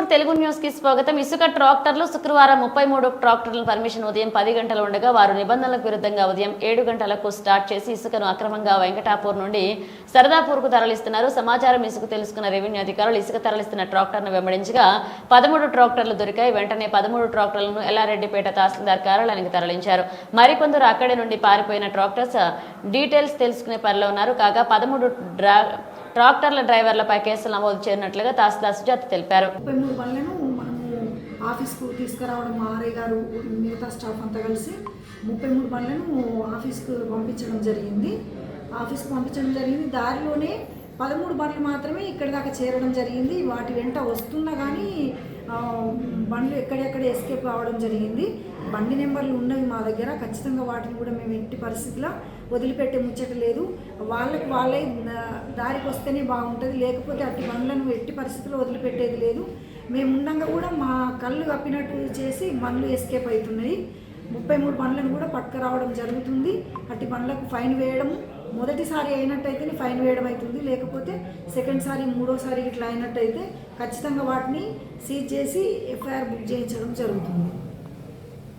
Four Telugu న్యూస్కి స్వాగతం. ఇసుక ట్రాక్టర్లు శుక్రవారం ముప్పై మూడు ట్రాక్టర్ల పర్మిషన్ ఉదయం పది గంటలు ఉండగా వారు నిబంధనలకు విరుద్ధంగా ఉదయం ఏడు గంటలకు స్టార్ట్ చేసి ఇసుకను అక్రమంగా వెంకటాపూర్ నుండి సరదాపూర్కు తరలిస్తున్నారు. సమాచారం ఇసుక తెలుసుకున్న రెవెన్యూ అధికారులు ఇసుక తరలిస్తున్న ట్రాక్టర్ను వెంబడించగా పదమూడు ట్రాక్టర్లు దొరికాయి. వెంటనే పదమూడు ట్రాక్టర్లను ఎల్లారెడ్డిపేట తహసీల్దార్ కార్యాలయానికి తరలించారు. మరికొందరు అక్కడి నుండి పారిపోయిన ట్రాక్టర్స్ డీటెయిల్స్ తెలుసుకునే పనిలో ఉన్నారు. కాగా పదమూడు డ్రా ట్రాక్టర్ల డ్రైవర్లపై కేసులు నమోదు చేరినట్లుగా తహసీల్దార్ సుజాత తెలిపారు. ముప్పై మనము ఆఫీస్కు తీసుకురావడం మా ఆర్ఐ గారు మిగతా స్టాఫ్ అంతా కలిసి ముప్పై మూడు పనులను ఆఫీస్కు పంపించడం జరిగింది. ఆఫీస్కు పంపించడం జరిగింది. దారిలోనే పదమూడు బండ్లు మాత్రమే ఇక్కడి దాకా చేరడం జరిగింది. వాటి వెంట వస్తున్నా కానీ బండ్లు ఎక్కడెక్కడ ఎస్కేప్ అవ్వడం జరిగింది. బండి నెంబర్లు ఉన్నవి మా దగ్గర. ఖచ్చితంగా వాటిని కూడా మేము ఎట్టి పరిస్థితిలో వదిలిపెట్టే ముచ్చట లేదు. వాళ్ళకి వాళ్ళే దారికి వస్తేనే బాగుంటుంది. లేకపోతే అట్టి బండ్లను ఎట్టి పరిస్థితుల్లో వదిలిపెట్టేది లేదు. మేము ఉండగా కూడా మా కళ్ళు కప్పినట్టు చేసి బండ్లు ఎస్కేప్ అవుతున్నాయి. ముప్పై మూడు బండ్లను కూడా పట్టుకురావడం జరుగుతుంది. అట్టి బండ్లకు ఫైన్ వేయడం మొదటిసారి అయినట్టయితే ఫైన్ వేయడం అవుతుంది లేకపోతే సెకండ్ సారి మూడోసారి ఇట్లా అయినట్టయితే ఖచ్చితంగా వాటిని సీజ్ చేసి ఎఫ్ఐఆర్ బుక్ చేయించడం జరుగుతుంది.